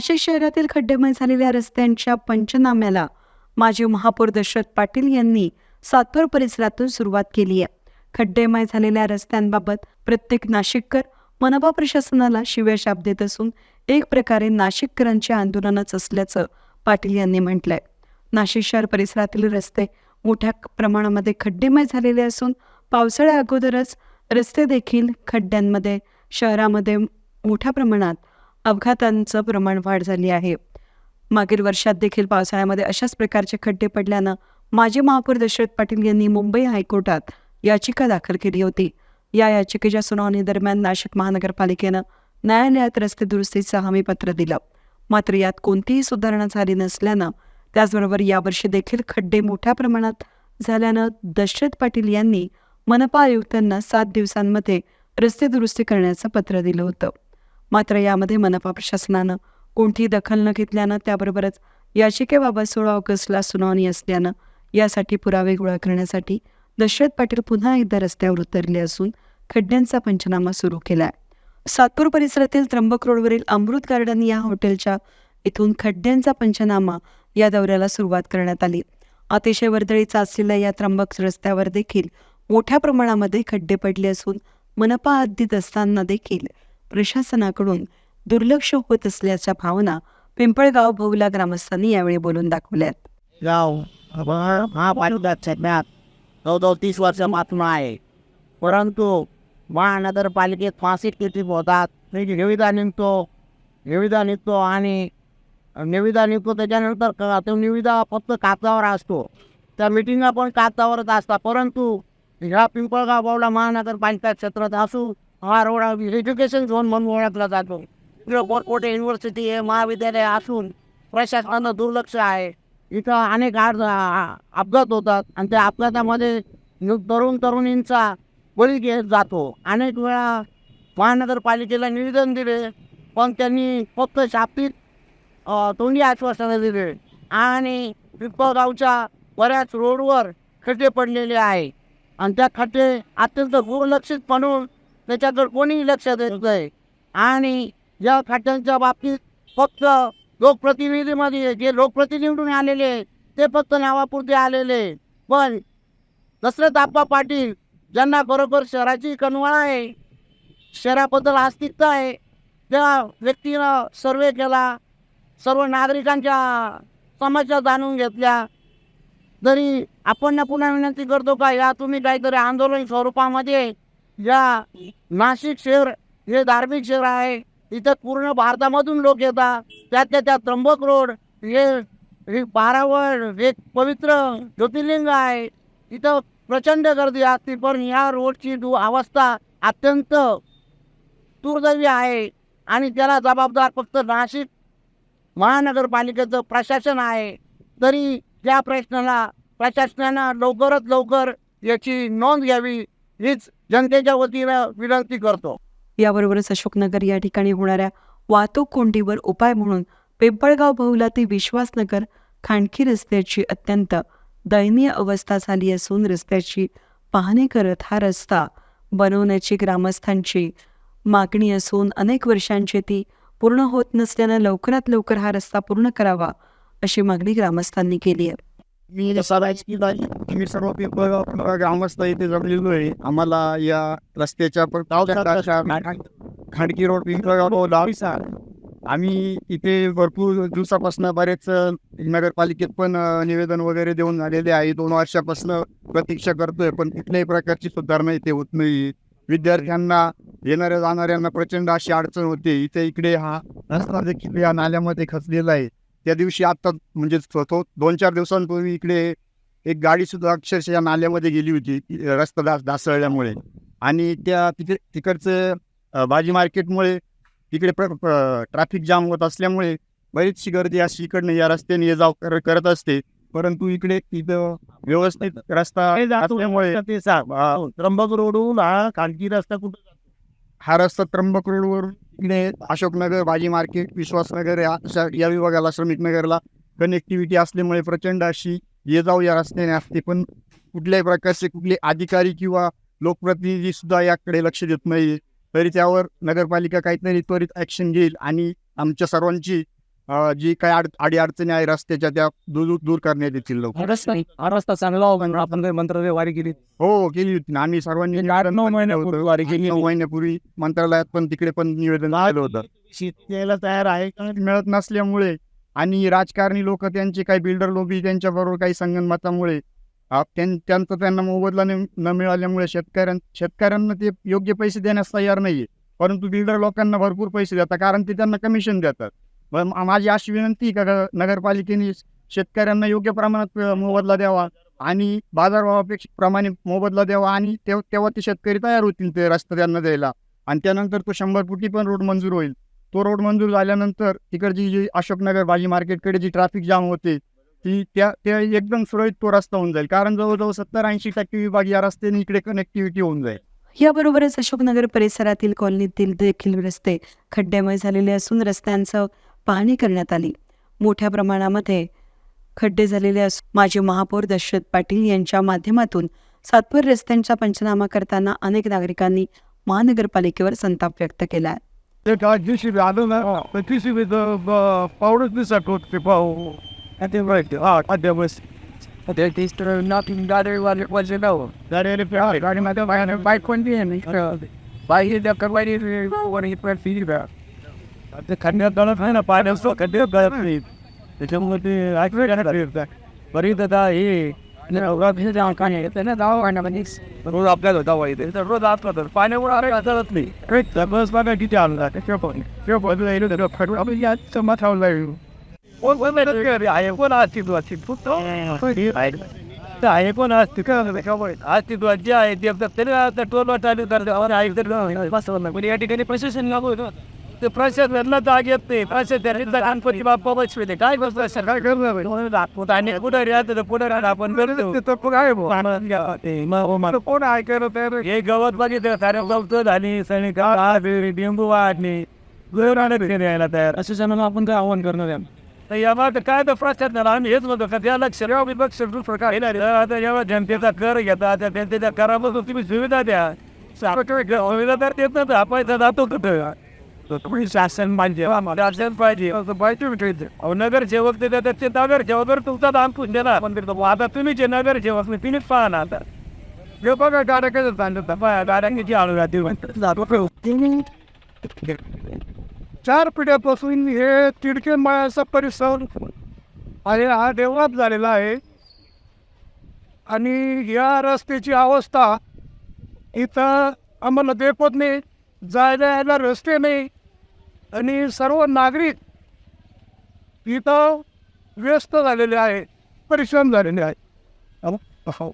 नाशिक शहरातील खड्डेमय झालेल्या रस्त्यांच्या पंचनाम्याला माजी महापौर दशरथ पाटील यांनी सातपूर परिसरातून सुरुवात केली आहे. खड्डेमय झालेल्या रस्त्यांबाबत प्रत्येक नाशिककर मनपा प्रशासनाला शिव्याशाप देत असून एक प्रकारे नाशिककरांचे आंदोलनच असल्याचं पाटील यांनी म्हटलंय. नाशिक शहर परिसरातील रस्ते मोठ्या प्रमाणामध्ये खड्डेमय झालेले असून पावसाळ्या अगोदरच रस्ते देखील खड्ड्यांमध्ये शहरामध्ये मोठ्या प्रमाणात अपघातांचं प्रमाण वाढ झाली आहे. मागील वर्षात देखील पावसाळ्यामध्ये अशाच प्रकारचे खड्डे पडल्यानं माजी महापौर दशरथ पाटील यांनी मुंबई हायकोर्टात याचिका दाखल केली होती. या याचिकेच्या सुनावणी दरम्यान नाशिक महानगरपालिकेनं न्यायालयात रस्ते दुरुस्तीचं हमीपत्र दिलं. मात्र यात कोणतीही सुधारणा झाली नसल्यानं त्याचबरोबर यावर्षी देखील खड्डे मोठ्या प्रमाणात झाल्यानं दशरथ पाटील यांनी मनपा आयुक्तांना सात दिवसांमध्ये रस्ते दुरुस्ती करण्याचं पत्र दिलं होतं. मात्र यामध्ये मनपा प्रशासनानं कोणतीही दखल न घेतल्यानं त्याबरोबरच याचिकेबाबत सोळा ऑगस्टला सुनावणी असल्यानं यासाठी पुरावे गोळा करण्यासाठी दशरथ पाटील पुन्हा एकदा रस्त्यावर उतरले असून खड्ड्यांचा पंचनामा सुरू केलाय. सातपूर परिसरातील त्र्यंबक रोडवरील अमृत गार्डन या हॉटेलच्या इथून खड्ड्यांचा पंचनामा या दौऱ्याला सुरुवात करण्यात आली. अतिशय वर्दळीचा असलेल्या या त्र्यंबक रस्त्यावर देखील मोठ्या प्रमाणामध्ये खड्डे पडले असून मनपा हद्दीत असताना देखील प्रशासनाकडून दुर्लक्ष होत असल्याच्या भावना पिंपळगाव बहुला ग्रामस्थांनी यावेळी बोलून दाखवल्यात. गाव महापालिका सध्या जवळजवळ तीस वर्षापासून आहे. परंतु महानगरपालिकेत फासी किती होतात त्याची निविदा निघतो. निविदा निघतो आणि निविदा निघतो त्याच्यानंतर क- तो निविदा फक्त कागदावर असतो. त्या मिटिंगा पण कागदावरच असतात. परंतु ह्या पिंपळगाव बावला महानगरपालिका क्षेत्रात असू हा रोड एज्युकेशन झोन म्हणून ओळखला जातो. इकडं मोठमोठे युनिव्हर्सिटी आहे महाविद्यालय असून प्रशासनानं दुर्लक्ष आहे. इथं अनेक आड अपघात होतात आणि त्या अपघातामध्ये तरुण तरुणींचा बळी घेत जातो. अनेक वेळा महानगरपालिकेला निवेदन दिले पण त्यांनी फक्त शाब्दिक तोंडी आश्वासनं दिले. आणि पिंपळगावच्या बऱ्याच रोडवर खड्डे पडलेले आहे आणि त्या खड्डे अत्यंत दुर्लक्षित म्हणून त्याच्याकडे कोणीही लक्ष देत नाही. आणि या खड्ड्यांच्या बाबतीत फक्त लोकप्रतिनिधीमध्ये जे लोकप्रतिनिधून आलेले ते फक्त नावापुरते आलेले पण दसरथ आप्पा पाटील ज्यांना बरोबर शहराची कणवळ आहे शहराबद्दल अस्तित्व आहे त्या व्यक्तीनं सर्वे केला सर्व नागरिकांच्या समस्या जाणून घेतल्या. तरी आपण पुन्हा विनंती करतो का या तुम्ही काहीतरी आंदोलन स्वरूपामध्ये या नाशिक शहर हे धार्मिक शहर आहे. इथं पूर्ण भारतामधून लोक येतात. त्यातल्या त्या त्र्यंबक रोड हे हे बारावळ हे पवित्र ज्योतिर्लिंग आहे. इथं प्रचंड गर्दी असते पण या रोडची दु अवस्था अत्यंत दुर्दैवी आहे. आणि त्याला जबाबदार फक्त नाशिक महानगरपालिकेचं प्रशासन आहे. तरी त्या प्रश्नाला प्रशासनानं लवकरात लवकर याची नोंद घ्यावी हीच जनतेच्या वतीनं विनंती करतो. याबरोबरच अशोकनगर या ठिकाणी होणाऱ्या वाहतूक कोंडीवर उपाय म्हणून पिंपळगाव बहुला ते विश्वासनगर खांडकी रस्त्याची अत्यंत दयनीय अवस्था झाली असून रस्त्याची पाहणी करत हा रस्ता बनवण्याची ग्रामस्थांची मागणी असून अनेक वर्षांची ती पूर्ण होत नसल्यानं लवकरात लवकर हा रस्ता पूर्ण करावा अशी मागणी ग्रामस्थांनी केली आहे. मी मी सर्व पिंपळगाव ग्रामस्थ इथे जमलेलो आहे. आम्हाला या रस्त्याच्या खडकी खाडकी रोड पिंपळगाव लावीसा आम्ही इथे भरपूर दिवसापासून बरेच नगरपालिकेत पण निवेदन वगैरे देऊन झालेले आहे. दोन वर्षापासून प्रतीक्षा करतोय पण कुठल्याही प्रकारची सुधारणा इथे होत नाही. विद्यार्थ्यांना येणाऱ्या जाणाऱ्यांना प्रचंड अशी अडचण होते. इथे इकडे हा रस्ता देखील या नाल्यामध्ये खचलेला आहे. त्या दिवशी आता म्हणजे तो दोन चार दिवसांपूर्वी इकडे एक गाडी सुद्धा अक्षरशः या नाल्यामध्ये गेली होती रस्ता ढा ढासळल्यामुळे. आणि त्या तिथे तिकडचं भाजी मार्केटमुळे तिकडे ट्रॅफिक जाम होत असल्यामुळे बरीचशी गर्दी अशी इकडनं या रस्त्याने ये जाव कर- करत असते. परंतु इकडे तिथं व्यवस्थित रस्ता असल्यामुळे अ, त्र्यंबक रोडहून हा खानगी रस्ता कुठं? हा रस्ता त्र्यंबक रोडवरून इकडे अशोकनगर भाजी मार्केट विश्वासनगर या अशा या विभागाला श्रमिकनगरला कनेक्टिव्हिटी असल्यामुळे प्रचंड अशी ये जाऊ या रस्त्याने असते. पण कुठल्याही प्रकारचे कुठले अधिकारी किंवा लोकप्रतिनिधी सुद्धा याकडे लक्ष देत नाही तरी त्यावर नगरपालिका काहीतरी त्वरित ॲक्शन घेईल आणि आमच्या सर्वांची जी काही अडी अडचणी आहे रस्त्याच्या त्या दूर दूर करण्यात येतील लवकर. रस्ता हा रस्ता चांगला होता आपण काही मंत्रालय वारी केली. हो केली होती ना. आम्ही सर्वांनी नऊ महिन्यापूर्वी. वारी केली नऊ महिन्यापूर्वी मंत्रालयात पण तिकडे पण निवेदन दिलं होतं. शेतीला तयार आहे का? मिळत नसल्यामुळे आणि राजकारणी लोक त्यांचे काही बिल्डर लोबी त्यांच्याबरोबर काही संगनमतामुळे आ, त्यां- त्यांचा त्यांना मोबदला न मिळाल्यामुळे शेतकऱ्यां शेतकऱ्यांना ते योग्य पैसे देण्यास तयार नाहीये. परंतु बिल्डर लोकांना भरपूर पैसे देतात कारण ते त्यांना कमिशन देतात. माझी अशी विनंती का ग- नगरपालिकेने शेतकऱ्यांना योग्य प्रमाणात मोबदला द्यावा आणि बाजारभावापेक्षा प्रमाणे मोबदला द्यावा आणि तेव्हा ते शेतकरी तयार होतील ते रस्ता त्यांना द्यायला. आणि त्यानंतर तो शंभर फुटी पण रोड मंजूर होईल. तो रोड मंजूर झाल्यानंतर तिकडची जी अशोकनगर भाजी मार्केटकडे जी ट्रॅफिक जाम होते ती त्या त्या एकदम सुरळीत तो रस्ता होऊन जाईल. कारण जवळजवळ सत्तर ऐंशी टक्के विभाग या रस्त्याने इकडे कनेक्टिव्हिटी होऊन जाईल. याबरोबरच अशोकनगर परिसरातील कॉलनीतील देखील रस्ते खड्ड्यामय झालेले असून रस्त्यांचं पाहणी करण्यात आली. मोठ्या प्रमाणामध्ये खड्डे झालेले असून माजी महापौर दशरथ पाटील यांच्या माध्यमातून सातपूर रस्त्यांचा पंचनामा करताना अनेक नागरिकांनी महानगरपालिकेवर संताप व्यक्त केला. आहे. ते काय जीसीबी आलं ना तर जीसीबी पावडच दिसत होत ते पाहू ते माहिती हा अध्यावस ते टेस्ट नॉटिंग गाडी वाले वाले नाव गाडी गाडी मध्ये बाहेर बाईक कोणती आहे ना बाईक त्या करवाई वर ही पण फी द्या ते खड्ड्यात गळत आहे ना पाण्याचं खड्ड्यात गळत नाही त्याच्यामुळे ते ऐकलं बरी दादा हे रोज आपल्याला दवा येते तर रोज असला तर पाण्यावर अरे चालत नाही तर बस बघा किती आणला ते फेपण फेपण येईल तर खडू आपण याचं माथावर जाईल कोण कोण आहे कोण असते तू असते फक्त आहे कोण असते का असते तू जे आहे ते तरी आता टोल चालू करते ऐकतं बसवलं पण या ठिकाणी प्रशासन लागू ना ते प्रशासनाला जाग येत नाही. प्रशासन गणपती बाप्पा बसवे काय बसतो सरकार करणार आणि कुठं राहतं पुढे राहणार आपण करतो काय कोण ऐकायला हे गवत बघितलं सारे गवत झाली सैनिक डेंगू वाढणे यायला तयार. असं जणांना आपण काय आव्हान करणार आहे? तर काय तर प्रशासनाला आम्ही हेच म्हणतो का त्या लक्ष विपक्ष प्रकार. आता जेव्हा जनतेचा कर घेतात त्या जनतेच्या करापासून तुम्ही सुविधा द्या. सुविधा तर देत नाही पैसा जातो कुठं? तुम्ही शासन म्हणजे पाहिजे शासन पाहिजे. असं पाहिजे म्हणजे भेटायचं अहो नगरसेवक ते देतात ते नगरसेवक तुमचा दाम पुढे देणार. पण आता तुम्ही जे नगर नगरसेवक नाही तुम्हीच पाहा ना आता. जे बघा गाड्या कसं चालतात पाया गाड्या किती चार पिढ्यापासून हे तिडके माळ्याचा परिसर आणि हा देवळात झालेला आहे. आणि या रस्त्याची अवस्था इथं आम्हाला देखवत नाही जायला यायला रस्ते नाही. आणि सर्व नागरिक इथं व्यस्त झालेले आहे परिश्रम झालेले आहे अहो, हो.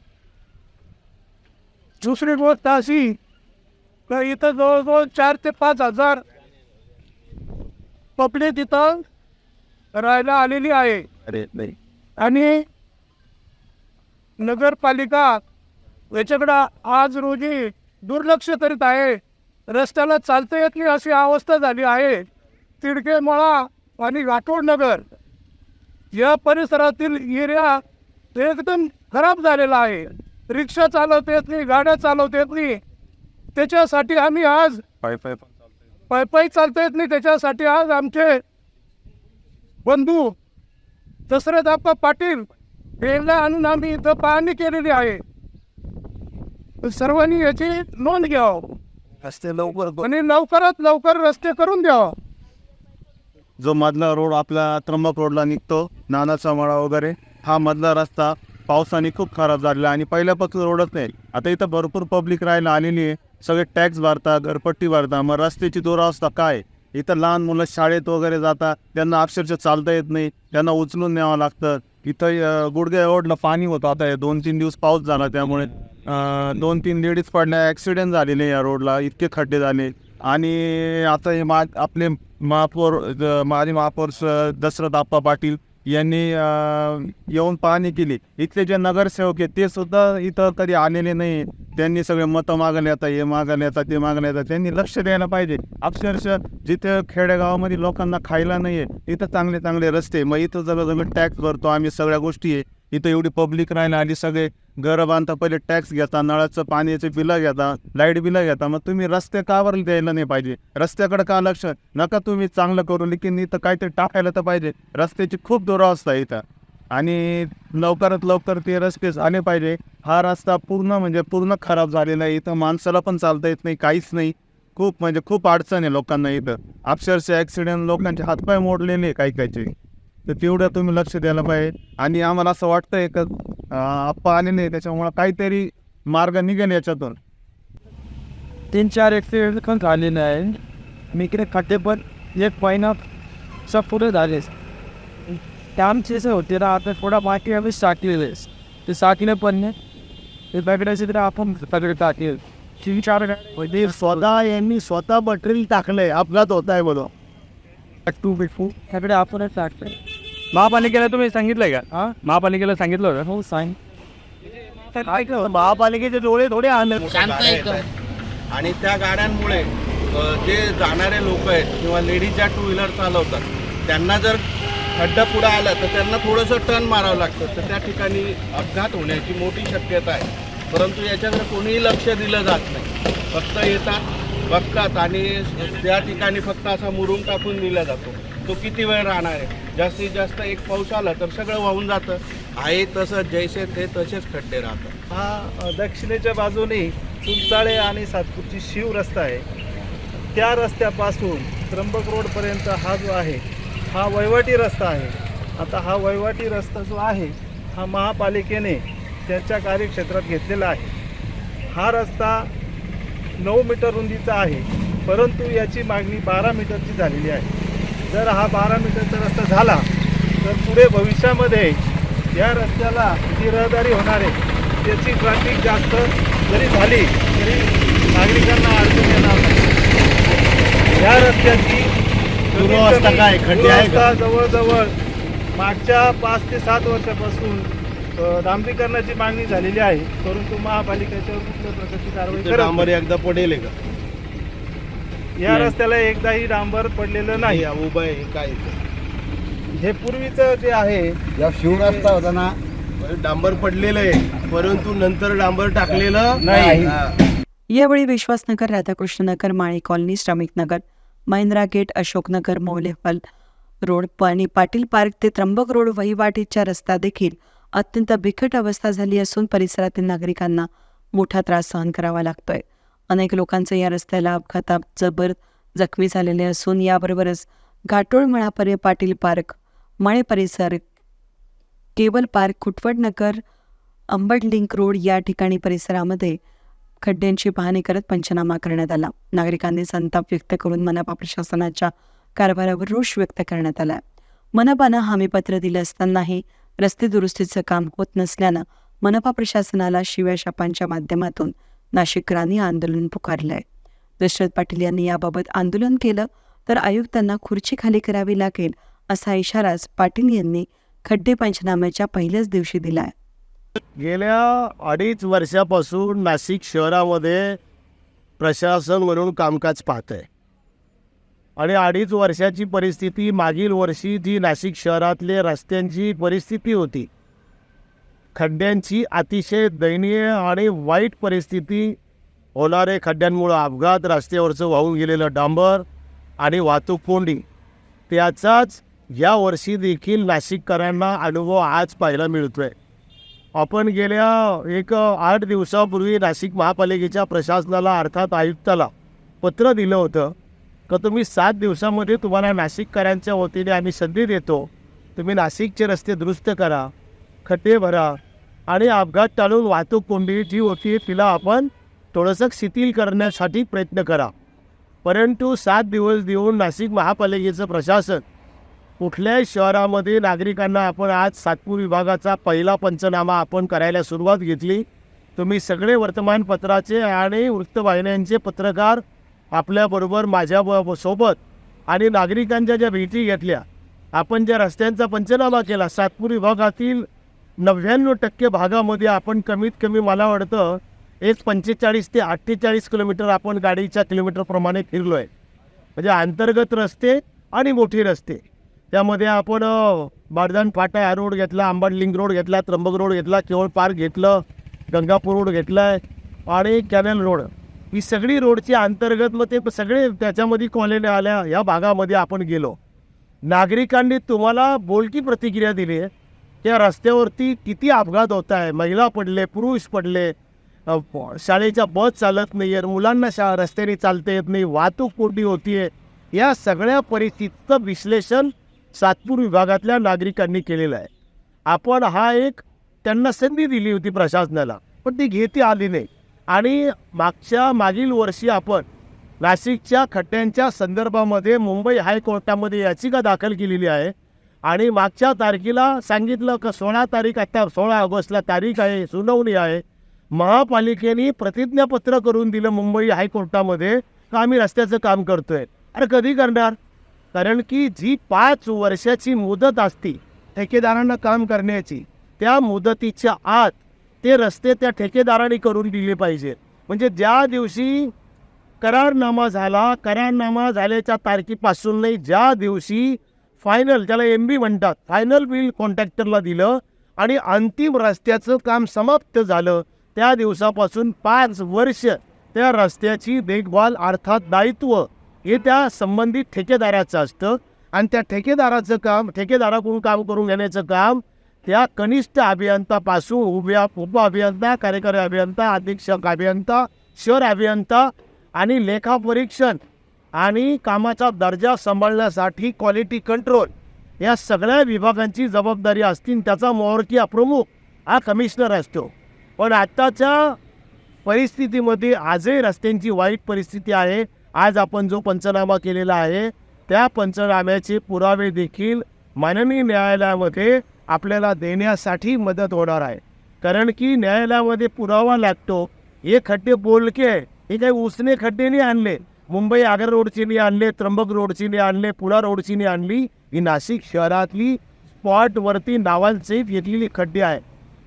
दुसरी गोष्ट अशी तर इथं जवळजवळ चार ते पाच हजार पब्लिक इथं राहायला आलेली आहे. अरे नाही आणि नगरपालिका याच्याकडं आज रोजी दुर्लक्ष करीत आहे. रस्त्याला चालता येत नाही अशी अवस्था झाली आहे. तिडके मळा आणि घाटोड नगर या परिसरातील एरिया एकदम खराब झालेला आहे. रिक्षा चालवता येत नाही गाड्या चालवता येत नाही. त्याच्यासाठी आम्ही आज पाय पाय पाय चालता येत नाही. त्याच्यासाठी आज आमचे बंधू दशरथ आप्पा पाटील यांना आणून आम्ही इथं पाहणी केलेली आहे. सर्वांनी याची नोंद घ्यावं. रस्ते लवकर आणि लवकरात लवकर रस्ते करून द्यावा जो मधला रोड आपला त्र्यंबक रोडला निघतो नानाचा मळा वगैरे हा मधला रस्ता पावसाने खूप खराब झालेला आणि पहिल्यापासून रोडच नाही. आता इथं भरपूर पब्लिक राहायला आलेली आहे. सगळे टॅक्स भरतात घरपट्टी भरतात. मग रस्त्याची दुरावस्था काय? इथं लहान मुलं शाळेत वगैरे जातात. त्यांना अक्षरशः चालता येत नाही. त्यांना उचलून न्यावं लागतं. इथं गुडघ्या रोडला पाणी होतं. आता हे दोन तीन दिवस पाऊस झाला त्यामुळे. दोन तीन लेडीज पडल्या ॲक्सिडेंट झालेले या रोडला इतके खड्डे झाले. आणि आता हे मा आपले महापौर माजी महापौर स- दशरथ आप्पा पाटील यांनी येऊन पाहणी केली. इथले जे नगरसेवक आहेत ते सुद्धा इथं कधी आलेले नाही त्यांनी सगळे मतं मागायला येतात हे मागायला येतात ते मागायला येतात त्यांनी लक्ष द्यायला पाहिजे. अक्षरशः जिथे खेडेगावामध्ये लोकांना खायला नाही आहे तिथं चांगले चांगले रस्ते. मग इथं जवळ जवळ टॅक्स भरतो आम्ही सगळ्या गोष्टी आहे. इथं एवढी पब्लिक राहायला आली सगळे घरं बांधता पहिले टॅक्स घेता नळाचं पाण्याचे बिलं घेता लाइट बिलं घेता. मग तुम्ही रस्ते कावर द्यायला नाही पाहिजे? रस्त्याकडे का लक्ष? नका तुम्ही चांगलं करू. लेकिन इथं काहीतरी टाकायला तर पाहिजे. रस्त्याची खूप दुरावस्था इथं. आणि लवकरात लवकर ते रस्ते आले पाहिजे. हा रस्ता पूर्ण म्हणजे पूर्ण खराब झालेला आहे. इथं माणसाला पण चालता येत नाही काहीच नाही. खूप म्हणजे खूप अडचण आहे लोकांना इथं. अक्षरशः ॲक्सिडेंट लोकांचे हातपाय मोडलेले काही काहीचे तर तेवढं तुम्ही लक्ष द्यायला पाहिजे. आणि आम्हाला असं वाटतंय का अं, आप्पा आले नाही त्याच्यामुळं काहीतरी मार्ग निघेल याच्यातून. तीन चार ॲक्सिडेंट पण झालेले आहे मी इकडे खड्डे पण एक महिना सब पुढे झाले ते आमचे जे होते ना आता थोडा मागे आम्ही साठलेले ते साठले पण नाही. ते बघण्याचे तर आपण सगळे टाकले. तीन चार म्हणजे स्वतः यांनी स्वतः मटेरियल टाकलंय अपघात होत आहे म्हणून. टू बिटू सगळे आपणच टाकले महापालिकेला तुम्ही सांगितलंय का? हां? महापालिकेला सांगितलं होतं? हो सांग. महापालिकेचे डोळे थोडे आणत आणि त्या गाड्यांमुळे अ, जे जाणारे लोक आहेत किंवा लेडीज ज्या टू व्हीलर चालवतात त्यांना जर खड्डा पुढं आला तर त्यांना थोडंसं टर्न मारावं लागतं. तर त्या ठिकाणी अपघात होण्याची मोठी शक्यता आहे. परंतु याच्याकडे कोणीही लक्ष दिलं जात नाही. फक्त येतात बघतात आणि त्या ठिकाणी फक्त असा मुरुम टाकून दिला जातो. तो किती वेळ राहणार आहे? जास्तीत जास्त एक पाऊस आला तर सगळं वाहून जातं. आहे तसं जैसे ते तसेच खड्डे राहतात. हा दक्षिणेच्या बाजूने चुंचाळे आणि सातपूरची शिव रस्ता आहे. त्या रस्त्यापासून त्र्यंबक रोडपर्यंत हा जो आहे हा वैवाटी रस्ता आहे. आता हा वैवाटी रस्ता जो आहे हा महापालिकेने त्यांच्या कार्यक्षेत्रात घेतलेला आहे. हा रस्ता नऊ मीटर रुंदीचा आहे परंतु याची मागणी बारा मीटरची झालेली आहे. जर हा बारा मीटरचा रस्ता झाला तर पुढे भविष्यामध्ये या रस्त्याला जी रहदारी होणार आहे त्याची ट्रॅफिक जास्त जरी झाली तरी नागरिकांना अडचण येणार नाही या रस्त्याची दुरवस्था काय? खड्डे जवळजवळ मागच्या पाच ते सात वर्षापासून डांबरीकरणाची मागणी झालेली आहे परंतु महापालिकेच्यावर कुठल्या प्रकारची कारवाई डांबर. एकदा पडेल का या रस्त्याला एकदाही डांबर पडलेलं नाही. उभं आहे काय? हे पूर्वीचं जे आहे या शिवरस्ता होता ना डांबर पडलेलं आहे परंतु नंतर डांबर टाकलेलं नाही. यावेळी विश्वासनगर राधाकृष्णनगर माळी कॉलनी श्रमिक नगर महिंद्रा गेट अशोकनगर मौलेफल रोड आणि पाटील पार्क ते त्र्यंबक रोड वहिवाटीच्या रस्ता देखील अत्यंत बिकट अवस्था झाली असून परिसरातील नागरिकांना मोठा त्रास सहन करावा लागतोय. अनेक लोकांचं या रस्त्याला अपघातात जबर जखमी झालेले असून याबरोबरच घाटोळ मळापर्य पाटील पार्क मळे परिसर cable park Khutwad Nagar Ambad link road या ठिकाणी परिसरामध्ये खड्ड्यांची पाहणी करत पंचनामा करण्यात आला. नागरिकांनी संताप व्यक्त करून मनपा प्रशासनाच्या कारभारावर रोष व्यक्त करण्यात आला. मनपानं हमीपत्र दिलं असतानाही रस्ते दुरुस्तीचं काम होत नसल्यानं मनपा प्रशासनाला शिव्या शापांच्या माध्यमातून नाशिककरांनी आंदोलन पुकारलंय. दशरथ पाटील यांनी याबाबत आंदोलन केलं तर आयुक्तांना खुर्ची खाली करावी लागेल असा इशाराच पाटील यांनी खड्डे पंचनाम्याच्या पहिल्याच दिवशी दिलाय. गेल्या अडीच वर्षापासून नाशिक शहरामध्ये प्रशासन म्हणून कामकाज पाहत आहे आणि अडीच वर्षाची परिस्थिती मागील वर्षी जी नाशिक शहरातले रस्त्यांची परिस्थिती होती खड्ड्यांची अतिशय दयनीय आणि वाईट परिस्थिती होणारे खड्ड्यांमुळं अपघात रस्त्यावरचं वाहून गेलेलं डांबर आणि वाहतूक कोंडी. त्याचाच या वर्षी देखील नाशिककरांना अनुभव आज पाहायला मिळतो आहे आपण गेल्या एक आठ दिवसापूर्वी नाशिक महापालिकेच्या प्रशासनाला अर्थात आयुक्ताला पत्र दिलं होतं का तुम्ही सात दिवसामध्ये तुम्हाला नाशिककरांच्या वतीने आम्ही संधी देतो. तुम्ही नाशिकचे रस्ते दुरुस्त करा खड्डे भरा आणि अपघात टाळून वाहतूक कोंडी जी होती तिला आपण थोडंसं शिथिल करण्यासाठी प्रयत्न करा. परंतु सात दिवस देऊन नाशिक महापालिकेचं प्रशासन कुठल्याही शहरामध्ये नागरिकांना आपण आज सातपूर विभागाचा पहिला पंचनामा आपण करायला सुरुवात घेतली. तुम्ही सगळे वर्तमानपत्राचे आणि वृत्तवाहिन्यांचे पत्रकार आपल्याबरोबर माझ्या ब- सोबत आणि नागरिकांच्या ज्या भेटी घेतल्या आपण ज्या रस्त्यांचा पंचनामा केला सातपूर विभागातील नव्याण्णव टक्के भागामध्ये आपण कमीत कमी मला वाटतं एक पंचेचाळीस ते अठ्ठेचाळीस किलोमीटर आपण गाडीच्या किलोमीटरप्रमाणे फिरलो आहे म्हणजे अंतर्गत रस्ते आणि मोठे रस्ते. त्यामध्ये आपण अ, बारदान फाटा हा रोड घेतला आंबाडलिंग रोड घेतला त्र्यंबक रोड घेतला केवळ पार्क घेतलं गंगापूर रोड घेतला आहे आणि कॅनल रोड. ही सगळी रोडची अंतर्गत मग ते सगळे त्याच्यामध्ये कॉलनी आल्या या भागामध्ये आपण गेलो. नागरिकांनी तुम्हाला बोलकी प्रतिक्रिया दिली आहे. त्या रस्त्यावरती किती अपघात होत आहे? महिला पडले पुरुष पडले. शाळेच्या बस चालत नाही आहे मुलांना शा रस्त्याने चालता येत नाही वाहतूक कोंडी होतीये या सगळ्या परिस्थितीचं विश्लेषण सातपूर विभागातल्या नागरिकांनी केलेलं आहे. आपण हा एक त्यांना संधी दिली होती प्रशासनाला पण ती घेती आली नाही. आणि मागच्या मागील वर्षी आपण नाशिकच्या खड्ड्यांच्या संदर्भामध्ये मुंबई हायकोर्टामध्ये याचिका दाखल केलेली आहे. आणि मागच्या तारखेला सांगितलं का सोळा तारीख आता सोळा ऑगस्टला तारीख आहे सुनावणी आहे. महापालिकेने प्रतिज्ञापत्र करून दिलं मुंबई हायकोर्टामध्ये का आम्ही रस्त्याचं काम करतोय. अरे कधी करणार? कारण की जी पाच वर्षाची मुदत असती ठेकेदारांना काम करण्याची त्या मुदतीच्या आत ते रस्ते त्या ठेकेदाराने करून दिले पाहिजे म्हणजे ज्या दिवशी करारनामा झाला करारनामा झाल्याच्या तारखेपासून नाही ज्या दिवशी फायनल त्याला एम बी म्हणतात. फायनल बिल कॉन्ट्रॅक्टरला दिलं आणि अंतिम रस्त्याचं काम समाप्त झालं. त्या दिवसापासून पाच वर्ष त्या रस्त्याची देखभाल अर्थात दायित्व हे त्या संबंधित ठेकेदाराचं असतं. आणि त्या ठेकेदाराचं काम ठेकेदाराकडून काम करून घेण्याचं काम त्या कनिष्ठ अभियंतापासून उभ्या उप अभियंता कार्यकारी अभियंता अधीक्षक अभियंता शहर अभियंता आणि लेखापरीक्षण आणि कामाचा दर्जा सांभाळण्यासाठी क्वालिटी कंट्रोल या सगळ्या विभागांची जबाबदारी असतील त्याचा मोहरकीय प्रमुख हा कमिशनर असतो. पण आत्ताच्या परिस्थितीमध्ये आजही रस्त्यांची वाईट परिस्थिती आहे. आज आपण जो पंचनामा केलेला आहे त्या पंचनाम्याचे पुरावे देखील माननीय न्यायालयामध्ये आपल्याला देण्यासाठी मदत होणार आहे. कारण की न्यायालयामध्ये पुरावा लागतो. हे खड्डे बोलके आहे. हे काही उसने खड्डे नाही आणले. मुंबई आगर रोडची नाही आणले त्र्यंबक रोडची नाही आणले पुणा रोडची नाही आणली ही नाशिक शहरातली स्पॉटवरती नावांचे घेतलेली खड्डे आहे.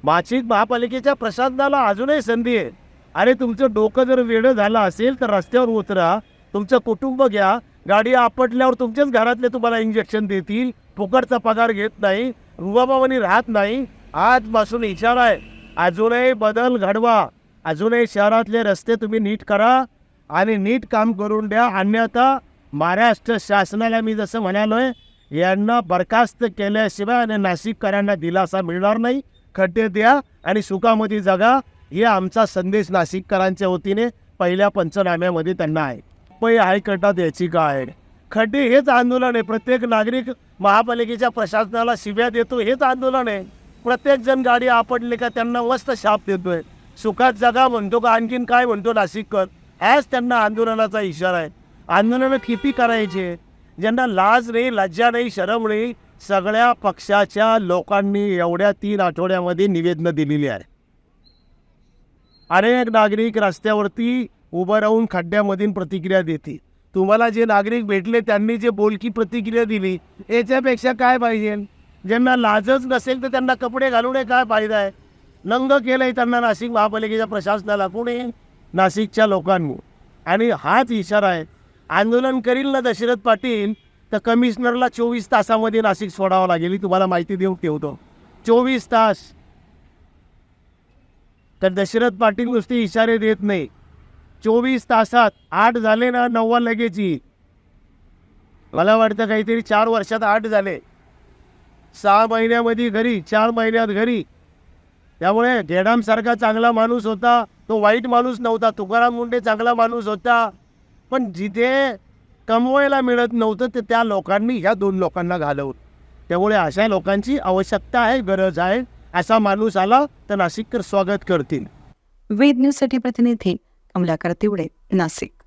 नाशिक महापालिकेच्या प्रशासनाला अजूनही संधी आहे. अरे तुमचं डोकं जर वेळं झालं असेल तर रस्त्यावर उतरा तुमचं कुटुंब घ्या गाडी आपटल्यावर तुमच्याच घरातले तुम्हाला इंजेक्शन देतील फुकटचा पगार घेत नाही रुबाबावानी राहत नाही आजपासून इशारा आहे. अजूनही बदल घडवा. अजूनही शहरातले रस्ते तुम्ही नीट करा. आणि नीट काम करून द्या. अन्यथा महाराष्ट्र शासनाला मी जसं म्हणालोय यांना बरखास्त केल्याशिवाय आणि नाशिककरांना दिलासा मिळणार नाही. खड्डे द्या आणि सुखामध्ये जगा. हे आमचा संदेश नाशिककरांच्या वतीने पहिल्या पंचनाम्यामध्ये त्यांना आहे. पै हायकोर्टात याची काय खड्डे हेच आंदोलन आहे. प्रत्येक नागरिक महापालिकेच्या प्रशासनाला शिव्या देतो. हेच आंदोलन आहे. प्रत्येक जण गाडी आपटली का त्यांना मस्त शाप देतोय. सुखात जगा म्हणतो का? आणखीन काय म्हणतो नाशिककर? आज त्यांना आंदोलनाचा इशारा आहे. आंदोलनं किती करायचे? ज्यांना लाज नाही लज्जा नाही शरम नाही सगळ्या पक्षाच्या लोकांनी एवढ्या तीन आठवड्यामध्ये निवेदनं दिलेली आहे अनेक नागरिक रस्त्यावरती उभं राहून खड्ड्यामधील प्रतिक्रिया देतील. तुम्हाला जे नागरिक भेटले त्यांनी जे बोलकी प्रतिक्रिया दिली याच्यापेक्षा काय पाहिजे? ज्यांना लाजच नसेल तर त्यांना कपडे घालून काय फायदा आहे? नंग केलंय त्यांना नाशिक महापालिकेच्या प्रशासनाला. कोणी? नाशिकच्या लोकांनी आणि हाच इशारा आहे आंदोलन करील ना दशरथ पाटील तर कमिशनरला चोवीस तासामध्ये नाशिक सोडावं लागेल तुम्हाला माहिती देऊन ठेवतो. चोवीस तास. तर दशरथ पाटील नुसते इशारे देत नाही. चोवीस तासात आठ झाले ना नव्वा लगेच येईल. मला वाटतं काहीतरी चार वर्षात आठ झाले. सहा महिन्यामध्ये घरी चार महिन्यात घरी. त्यामुळे घेडामसारखा चांगला माणूस होता. तो वाईट माणूस नव्हता. तुकाराम मुंडे चांगला माणूस होता. पण जिथे कमवायला मिळत नव्हतं ते त्या लोकांनी ह्या दोन लोकांना घालवलं. त्यामुळे अशा लोकांची आवश्यकता आहे गरज आहे. असा माणूस आला तर नाशिककर स्वागत करतील. वेद न्यूजसाठी प्रतिनिधी कमलाकर तिवडे नाशिक.